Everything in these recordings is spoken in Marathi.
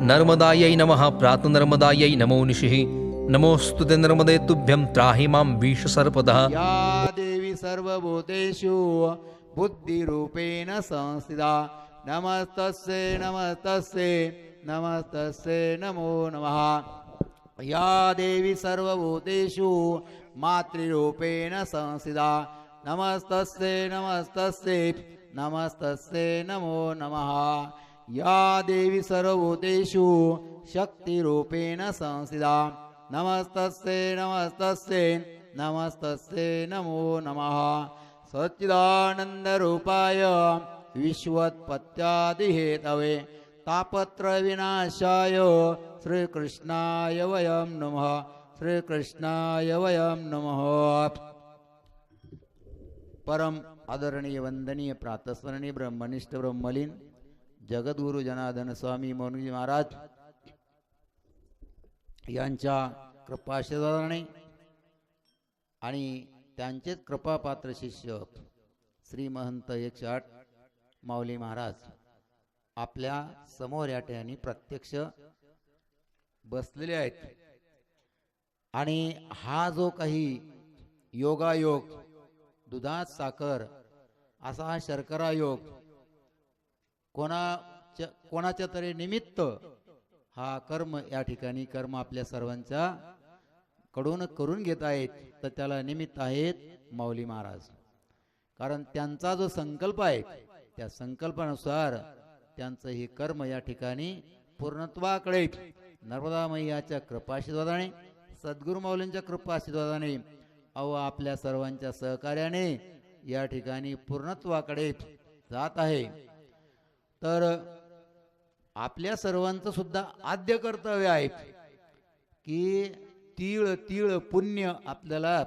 नर्मदायै नमः प्रातनर्मदायै नमो निशिः। नमोऽस्तु ते नर्मदे तुभ्यं त्राहि मां विषसर्पदः या देवी सर्वभूतेषु बुद्धिरूपेण संस्थिता। नमस्तस्ये नमस्तस्ये नमस्तस्ये नमो नमः। या देवी सर्वभूतेषु मातृरूपेण संस्थिता। नमस्तस्ये नमस्तस्ये नमस्तस्ये नमो नमः या देवी सर्वभूतेषु शक्तिरूपेण संस्थिता नमस्तस्ये नमस्तस्ये नमस्तस्ये नमो नमः। सच्चिदानन्दरूपाय विश्वत्पत्यादिहेतवे तापत्रविनाशाय श्रीकृष्णाय वयं नमः। श्रीकृष्णाय वयं नमः। परम आदरणीय वंदनीय प्रातस्मरणीय ब्रह्मनिष्ठ ब्रह्मलीन जगद्गुरु जनार्दन स्वामी मोनजी महाराज यांच्या कृपाशीर्वादाने आणि त्यांचेच कृपापात्र शिष्य श्री महंत एकशे आठ माऊली महाराज आपल्यासमोर या ठिकाणी प्रत्यक्ष बसलेले आहेत. आणि हा जो काही योगायोग दुधात साखर असा हा शर्करा योग कोणाच्या कोणाच्या तरी निमित्त हा कर्म या ठिकाणी कर्म आपल्या सर्वांच्या कडून करून घेत आहेत तर त्याला निमित्त आहेत माऊली महाराज. कारण त्यांचा जो संकल्प आहे त्या संकल्पानुसार त्यांचं हे कर्म या ठिकाणी पूर्णत्वाकडे नर्मदा मैयाच्या कृपाशीर्वादाने सद्गुरु माऊलींच्या कृपाशीर्वादाने अव आपल्या सर्वांच्या सहकार्याने या ठिकाणी पूर्णत्वाकडे जात आहे. तर आपल्या सर्वांचं सुद्धा आद्य कर्तव्य आहे की तीळ तीळ पुण्य आपल्याला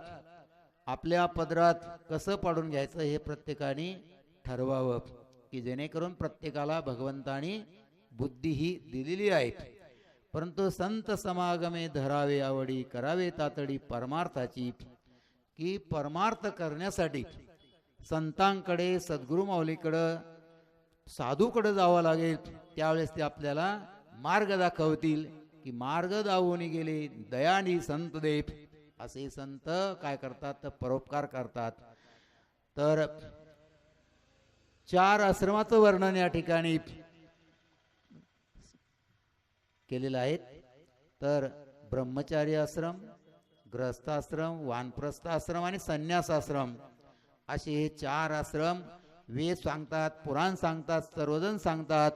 आपल्या पदरात कसं पाडून घ्यायचं हे प्रत्येकाने ठरवावं की जेणेकरून प्रत्येकाला भगवंतानी बुद्धी ही दिलेली आहे. परंतु संत समागमे धरावे आवडी करावे तातडी परमार्थाची की परमार्थ करण्यासाठी संतांकडे सद्गुरू माऊलीकडं साधूकडे जावं लागेल त्यावेळेस ते आपल्याला मार्ग दाखवतील की मार्ग दावून गेले दयानी संत देव असे संत काय करतात? तर परोपकार करतात. तर चार आश्रमाचं वर्णन या ठिकाणी केलेलं आहे. तर ब्रह्मचारी आश्रम ग्रस्थाश्रम वानप्रस्थ आश्रम आणि संन्यास आश्रम असे हे चार आश्रम वेद सांगतात पुराण सांगतात सर्वजण सांगतात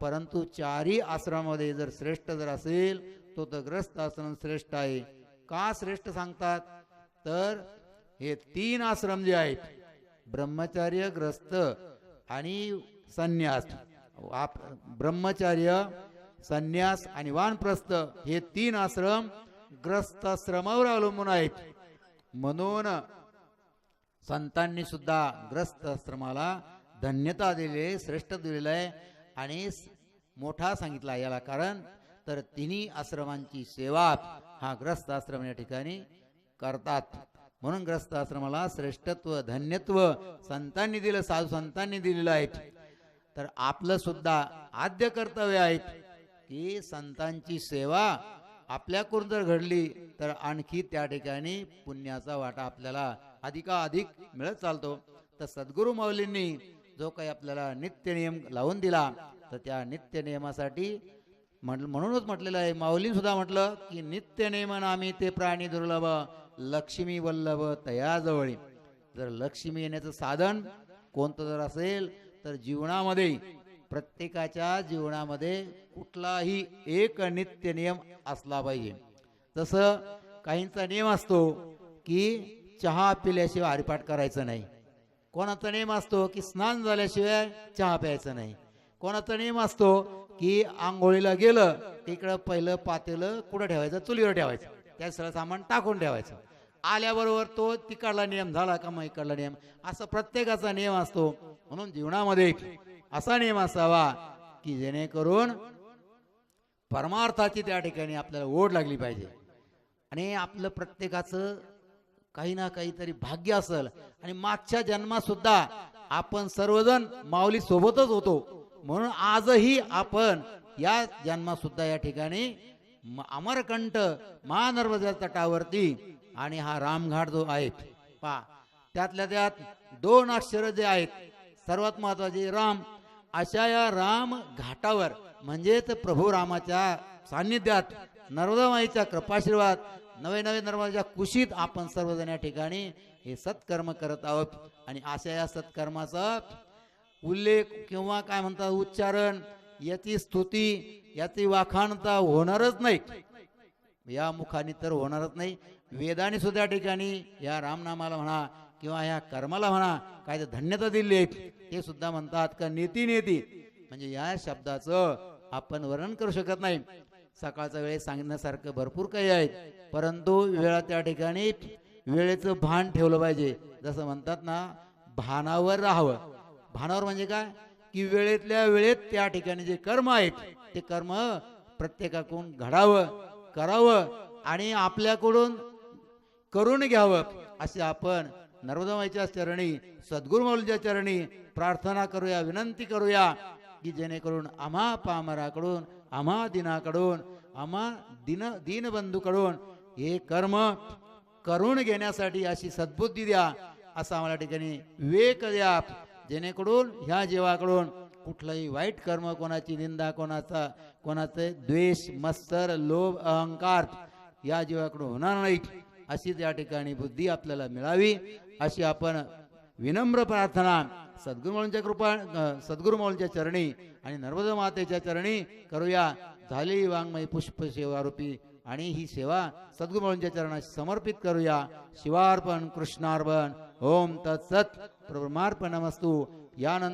परंतु चारही आश्रमामध्ये जर श्रेष्ठ जर असेल तो तर ग्रस्त आश्रम श्रेष्ठ आहे. का श्रेष्ठ सांगतात? तर हे तीन आश्रम जे आहेत ब्रह्मचार्य ग्रस्त आणि संन्यास. आप ब्रह्मचार्य संन्यास आणि वानप्रस्थ हे तीन आश्रम ग्रस्त आश्रमावर अवलंबून आहेत. म्हणून संतांनी सुद्धा ग्रस्त आश्रमाला धन्यता दिली आहे श्रेष्ठ दिलेलं आहे. आणि मोठा सांगितला याला कारण तर तिन्ही आश्रमांची सेवा हा ग्रस्त आश्रम या ठिकाणी करतात. म्हणून ग्रस्त आश्रमाला श्रेष्ठत्व धन्यत्व संतांनी दिलं साधू संतांनी दिलेलं आहे तर आपलं सुद्धा आद्य कर्तव्य आहे की संतांची सेवा आपल्याकडून जर घडली तर आणखी त्या ठिकाणी पुण्याचा वाटा आपल्याला अधिकाधिक मिळत चालतो. तर सद्गुरू माऊलींनी जो काही आपल्याला नित्य नियम लावून दिला तर त्या नित्य नियमासाठी म्हण म्हणूनच म्हटलेलं आहे. माऊलीन सुद्धा म्हटलं की नित्य नियमन आम्ही ते प्राणी दुर्लभ लक्ष्मी वल्लभ तयाजवळी. जर लक्ष्मी येण्याचं साधन कोणतं जर असेल तर जीवनामध्ये प्रत्येकाच्या जीवनामध्ये कुठलाही एक नित्य नियम असला पाहिजे. जसं काहींचा नियम असतो की चहा पिल्याशिवाय हरिपाठ करायचं नाही. कोणाचा नियम असतो की स्नान झाल्याशिवाय चहा प्यायचं नाही. कोणाचा नियम असतो की आंघोळीला गेलं तिकडं पहिलं पातेलं कुठं ठेवायचं? चुलीवर ठेवायचं. त्या सगळं सामान टाकून ठेवायचं. आल्याबरोबर तो तिकडला नियम झाला का मग इकडला नियम? असं प्रत्येकाचा नियम असतो. म्हणून जीवनामध्ये असा नियम असावा की जेणेकरून परमार्थाची त्या ठिकाणी आपल्याला ओढ लागली पाहिजे. आणि आपलं प्रत्येकाचं काही ना काहीतरी भाग्य असेल. आणि मागच्या जन्मात सुद्धा आपण सर्वजण माऊली सोबतच होतो. म्हणून आजही आपण या जन्मात सुद्धा या ठिकाणी अमरकंठ महानर्मदा तटावरती आणि हा रामघाट जो आहे पा त्यातल्या त्यात दोन अक्षर जे आहेत सर्वात महत्त्वाचे राम अशा या राम घाटावर म्हणजेच प्रभू रामाच्या सान्निध्यात नर्मदा माईच्या कृपाशीर्वाद नवे नवे नर्मदाच्या कुशीत आपण सर्वजण या ठिकाणी हे सत्कर्म करत आहोत. आणि अशा या सत्कर्माचा उल्लेख किंवा काय म्हणतात उच्चारण याची स्तुती याची वाखाणता होणारच नाही. या मुखाने तर होणारच नाही. वेदाने सुद्धा ठिकाणी या रामनामाला म्हणा किंवा या कर्माला म्हणा काय तर धन्यता दिली आहे. हे सुद्धा म्हणतात का नेती नेती म्हणजे या शब्दाचं आपण वर्णन करू शकत नाही. सकाळचा वेळ सांगण्यासारखं भरपूर काही आहे. परंतु वेळा त्या ठिकाणी वेळेचं भान ठेवलं पाहिजे. जसं म्हणतात ना भानावर राहावं. भानावर म्हणजे काय? की वेळेतल्या वेळेत त्या ठिकाणी जे कर्म आहेत ते कर्म प्रत्येकाकडून घडावं करावं आणि आपल्याकडून करून घ्यावं. असे आपण नर्मदामाईच्या चरणी सद्गुरु मौलीच्या चरणी प्रार्थना करूया विनंती करूया की जेणेकरून आम्हा पामराकडून आम्हा दिनाकडून आम्हा दिन दीनबंधूकडून हे कर्म करून घेण्यासाठी अशी सद्बुद्धी द्या असा आम्हाला ठिकाणी विवेक द्या जेणेकरून ह्या जीवाकडून कुठलंही वाईट कर्म कोणाची निंदा कोणाचा कोणाचे द्वेष मत्सर लोभ अहंकार या जीवाकडून होणार नाही अशी त्या ठिकाणी बुद्धी आपल्याला मिळावी अशी आपण विनम्र प्रार्थना सद्गुरुमाऊलींच्या कृपा अ, सद्गुरुमाऊलींच्या चरणी आणि नर्मदा मातेच्या चरणी करूया. झाली वाङ्मय पुष्प सेवारूपी आणि ही सेवा सद्गुरुमाऊलींच्या चरणाशी समर्पित करूया. शिवार्पण कृष्णार्पण. ओम तत्सत. प्रमार्पणमस्तू यानंतर